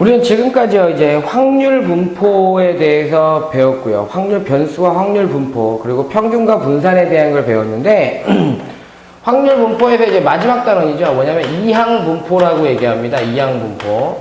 우리는 지금까지 이제 확률 분포에 대해서 배웠고요. 확률 변수와 확률 분포, 그리고 평균과 분산에 대한 걸 배웠는데, 확률 분포에서 이제 마지막 단원이죠. 뭐냐면 이항 분포라고 얘기합니다. 이항 분포.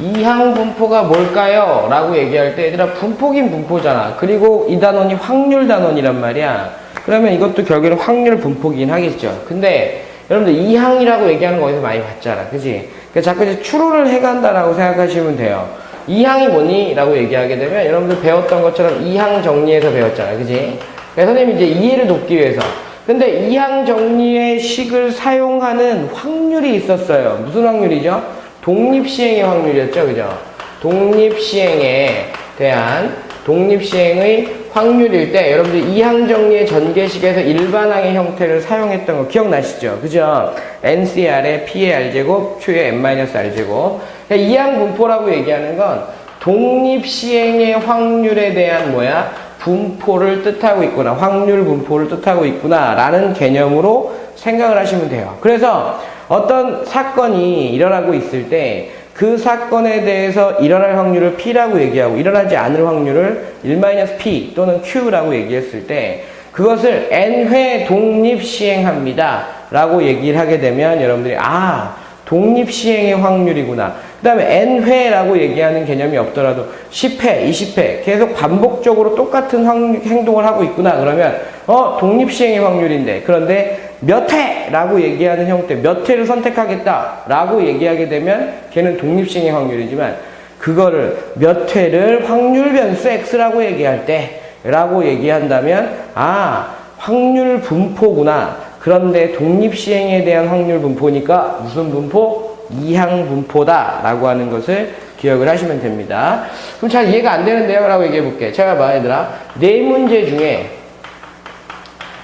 이항 분포가 뭘까요? 라고 얘기할 때 얘들아 분포긴 분포잖아. 그리고 이 단원이 확률 단원이란 말이야. 그러면 이것도 결국에는 확률 분포긴 하겠죠. 근데 여러분들 이항이라고 얘기하는 거 어디서 많이 봤잖아. 그지? 그러니까 자꾸 이제 추론을 해간다라고 생각하시면 돼요. 이항이 뭐니? 라고 얘기하게 되면 여러분들 배웠던 것처럼 이항 정리해서 배웠잖아. 그지? 그래서 선생님이 이제 이해를 돕기 위해서 근데 이항 정리의 식을 사용하는 확률이 있었어요. 무슨 확률이죠? 독립시행의 확률이었죠. 그죠? 독립시행에 대한 독립시행의 확률일 때 여러분들 이항 정리의 전개식에서 일반항의 형태를 사용했던 거 기억나시죠? 그죠? NCR의 P의 R제곱, Q의 N-R제곱. 그러니까 이항 분포라고 얘기하는 건 독립시행의 확률에 대한 뭐야? 분포를 뜻하고 있구나. 확률 분포를 뜻하고 있구나. 라는 개념으로 생각을 하시면 돼요. 그래서 어떤 사건이 일어나고 있을 때 그 사건에 대해서 일어날 확률을 P라고 얘기하고 일어나지 않을 확률을 1-P 또는 Q라고 얘기했을 때 그것을 N회 독립 시행합니다. 라고 얘기를 하게 되면 여러분들이 아 독립 시행의 확률이구나. 그 다음에 N회라고 얘기하는 개념이 없더라도 10회, 20회 계속 반복적으로 똑같은 확- 행동을 하고 있구나. 그러면 어 독립 시행의 확률인데 그런데 몇 회라고 얘기하는 형태, 몇 회를 선택하겠다라고 얘기하게 되면 걔는 독립시행의 확률이지만 그거를 몇 회를 확률 변수 X라고 얘기할 때 라고 얘기한다면 아 확률 분포구나. 그런데 독립시행에 대한 확률 분포니까 무슨 분포? 이항 분포다 라고 하는 것을 기억을 하시면 됩니다. 그럼 잘 이해가 안 되는데요? 라고 얘기해 볼게. 제가 봐, 얘들아. 네 문제 중에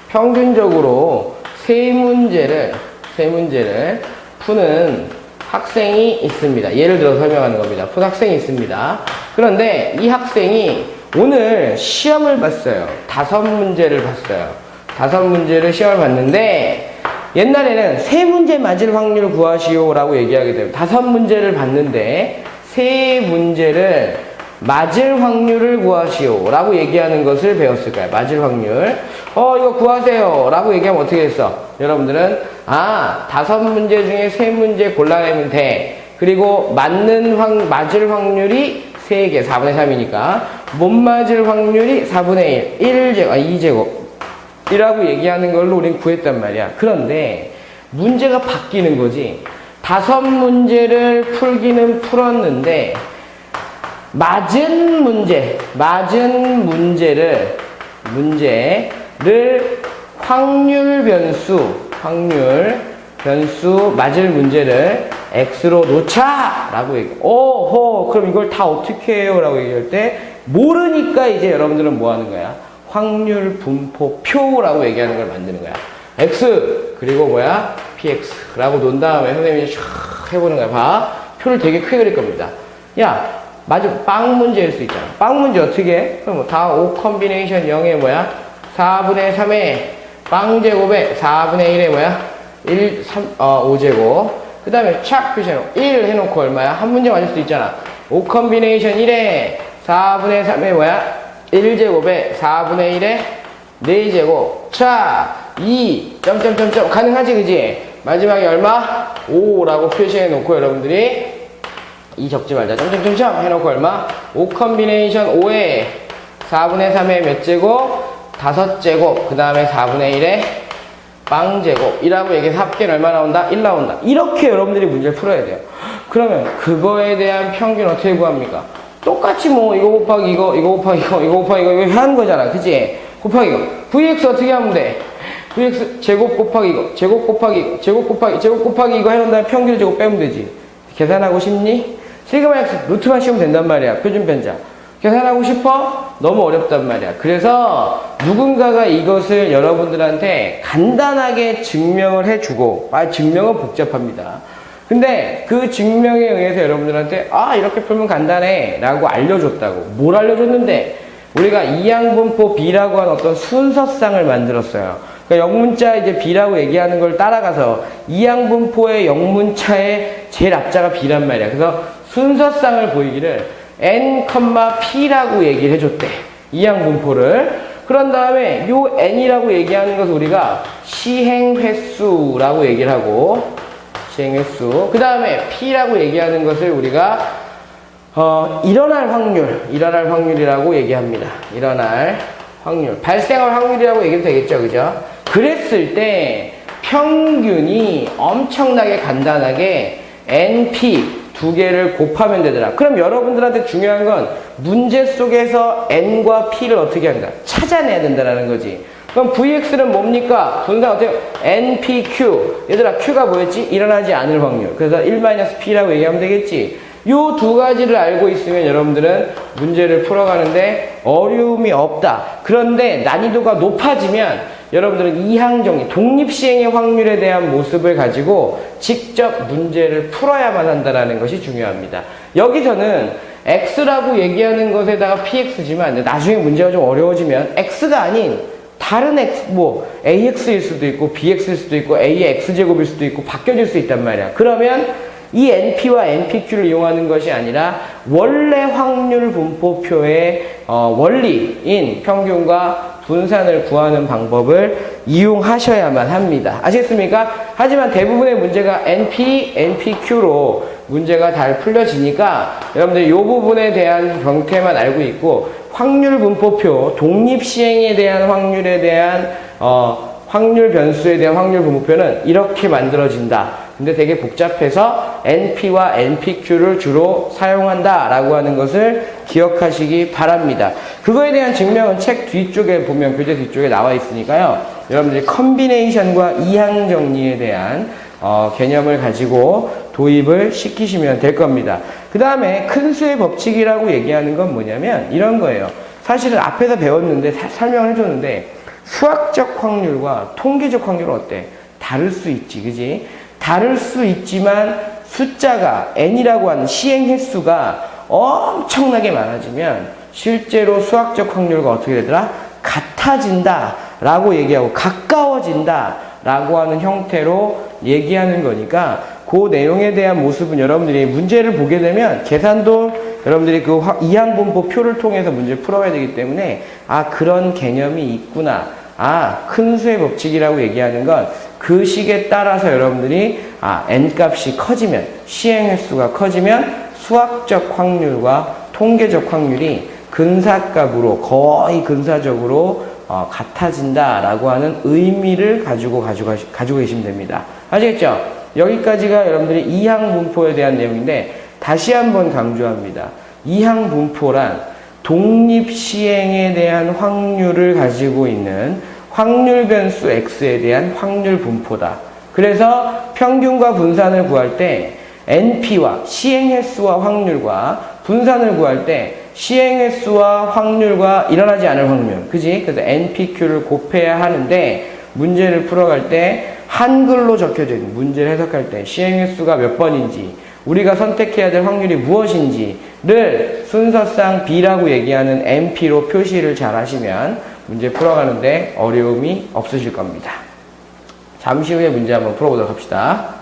평균적으로 세 문제를, 세 문제를 푸는 학생이 있습니다. 예를 들어 설명하는 겁니다. 푸는 학생이 있습니다. 그런데 이 학생이 오늘 시험을 봤어요. 다섯 문제를 봤어요. 다섯 문제를 시험을 봤는데 옛날에는 세 문제 맞을 확률 구하시오라고 얘기하게 돼요. 다섯 문제를 봤는데 세 문제를 맞을 확률을 구하시오 라고 얘기하는 것을 배웠을 거예요. 맞을 확률. 어, 이거 구하세요. 라고 얘기하면 어떻게 했어? 여러분들은, 아, 다섯 문제 중에 세 문제 골라내면 돼. 그리고 맞는 확, 맞을 확률이 3개, 4분의 3이니까. 못 맞을 확률이 4분의 1, 1제곱, 아, 2제곱. 이라고 얘기하는 걸로 우린 구했단 말이야. 그런데 문제가 바뀌는 거지. 다섯 문제를 풀기는 풀었는데 맞은 문제, 맞은 문제를 문제를 확률 변수, 확률 변수 맞을 문제를 x로 놓자 라고 얘기. 오호, 그럼 이걸 다 어떻게 해요 라고 얘기할 때 모르니까 이제 여러분들은 뭐 하는 거야? 확률 분포 표라고 얘기하는 걸 만드는 거야. x 그리고 뭐야? px라고 놓은 다음에 선생님이 쫙 해보는 거야. 봐. 표를 되게 크게 그릴 겁니다. 야, 맞아. 빵 문제일 수 있잖아. 빵 문제 어떻게 해? 그럼 다 5 컨비네이션 0에 뭐야? 4분의 3에 빵 제곱에 4분의 1에 뭐야? 1, 3, 어, 5제곱. 그 다음에 착 표시해놓고 1 해놓고 얼마야? 한 문제 맞을 수 있잖아. 5 컨비네이션 1에 4분의 3에 뭐야? 1제곱에 4분의 1에 4제곱. 자, 2, 점점점점. 가능하지, 그지? 마지막에 얼마? 5라고 표시해놓고 여러분들이 이 적지 말자. 점점점점 해놓고 얼마? 5 컨비네이션 5에 4분의 3에 몇 제곱? 5제곱. 그 다음에 4분의 1에 빵제곱. 이라고 얘기해서 합계는 얼마 나온다? 1 나온다. 이렇게 여러분들이 문제를 풀어야 돼요. 그러면 그거에 대한 평균 어떻게 구합니까? 똑같이 뭐 이거 곱하기 이거, 이거 곱하기 이거, 이거 곱하기 이거, 이거 하는 거잖아. 그치? 곱하기 이거. VX 어떻게 하면 돼? VX 제곱 곱하기 이거, 제곱 곱하기 제곱 곱하기, 제곱 곱하기 이거 해놓은 다음에 평균 제곱 빼면 되지. 계산하고 싶니? 시그마 X 루트만 씌우면 된단 말이야. 표준 변자. 계산하고 싶어? 너무 어렵단 말이야. 그래서 누군가가 이것을 여러분들한테 간단하게 증명을 해주고, 아, 증명은 복잡합니다. 근데 그 증명에 의해서 여러분들한테, 아, 이렇게 풀면 간단해. 라고 알려줬다고. 뭘 알려줬는데? 우리가 이양분포 B라고 하는 어떤 순서상을 만들었어요. 그러니까 영문자 이제 B라고 얘기하는 걸 따라가서 이항분포의 영문자의 제일 앞자가 B란 말이야. 그래서 순서상을 보이기를 N, P라고 얘기를 해줬대. 이항분포를. 그런 다음에 요 N이라고 얘기하는 것을 우리가 시행횟수라고 얘기를 하고 시행횟수. 그 다음에 P라고 얘기하는 것을 우리가 어, 일어날 확률, 일어날 확률이라고 얘기합니다. 일어날 확률. 발생할 확률이라고 얘기해도 되겠죠, 그죠? 그랬을 때 평균이 엄청나게 간단하게 NP 두 개를 곱하면 되더라. 그럼 여러분들한테 중요한 건 문제 속에서 N과 P를 어떻게 한다? 찾아내야 된다는 거지. 그럼 VX는 뭡니까? 분산 어떻게, NPQ. 얘들아, Q가 뭐였지? 일어나지 않을 확률. 그래서 1-P라고 얘기하면 되겠지. 요 두 가지를 알고 있으면 여러분들은 문제를 풀어가는데 어려움이 없다. 그런데 난이도가 높아지면 여러분들은 이항정리, 독립시행의 확률에 대한 모습을 가지고 직접 문제를 풀어야만 한다는 것이 중요합니다. 여기서는 X라고 얘기하는 것에다가 PX지만 나중에 문제가 좀 어려워지면 X가 아닌 다른 X, 뭐 AX일 수도 있고 BX일 수도 있고 A의 X제곱일 수도 있고 바뀌어질 수 있단 말이야. 그러면 이 NP와 NPQ를 이용하는 것이 아니라 원래 확률 분포표의 어, 원리인 평균과 분산을 구하는 방법을 이용하셔야만 합니다. 아시겠습니까? 하지만 대부분의 문제가 NP, NPQ로 문제가 잘 풀려지니까 여러분들 이 부분에 대한 병태만 알고 있고 확률 분포표, 독립 시행에 대한 확률에 대한 어, 확률 변수에 대한 확률 분포표는 이렇게 만들어진다. 근데 되게 복잡해서 NP와 NPQ를 주로 사용한다라고 하는 것을 기억하시기 바랍니다. 그거에 대한 증명은 책 뒤쪽에 보면 교재 뒤쪽에 나와 있으니까요. 여러분들이 컨비네이션과 이항 정리에 대한 어, 개념을 가지고 도입을 시키시면 될 겁니다. 그 다음에 큰 수의 법칙이라고 얘기하는 건 뭐냐면 이런 거예요. 사실은 앞에서 배웠는데 사- 설명을 해줬는데 수학적 확률과 통계적 확률은 어때? 다를 수 있지, 그지? 다를 수 있지만 숫자가 n이라고 하는 시행 횟수가 엄청나게 많아지면 실제로 수학적 확률과 어떻게 되더라? 같아진다 라고 얘기하고 가까워진다 라고 하는 형태로 얘기하는 거니까 그 내용에 대한 모습은 여러분들이 문제를 보게 되면 계산도 여러분들이 그 화- 이항분포 표를 통해서 문제를 풀어야 되기 때문에 아 그런 개념이 있구나 아 큰 수의 법칙이라고 얘기하는 건 그 식에 따라서 여러분들이 아 n 값이 커지면 시행 횟수가 커지면 수학적 확률과 통계적 확률이 근사값으로 거의 근사적으로 어, 같아진다라고 하는 의미를 가지고 가지고 가지고 계시면 됩니다. 아시겠죠? 여기까지가 여러분들이 이항 분포에 대한 내용인데 다시 한번 강조합니다. 이항 분포란 독립 시행에 대한 확률을 가지고 있는 확률 변수 x에 대한 확률 분포다. 그래서 평균과 분산을 구할 때 NP와 시행 횟수와 확률과 분산을 구할 때 시행 횟수와 확률과 일어나지 않을 확률. 그지? 그래서 NPQ를 곱해야 하는데 문제를 풀어갈 때 한글로 적혀져 있는 문제를 해석할 때 시행 횟수가 몇 번인지 우리가 선택해야 될 확률이 무엇인지를 순서상 B라고 얘기하는 NP로 표시를 잘 하시면 문제 풀어가는데 어려움이 없으실 겁니다. 잠시 후에 문제 한번 풀어보도록 합시다.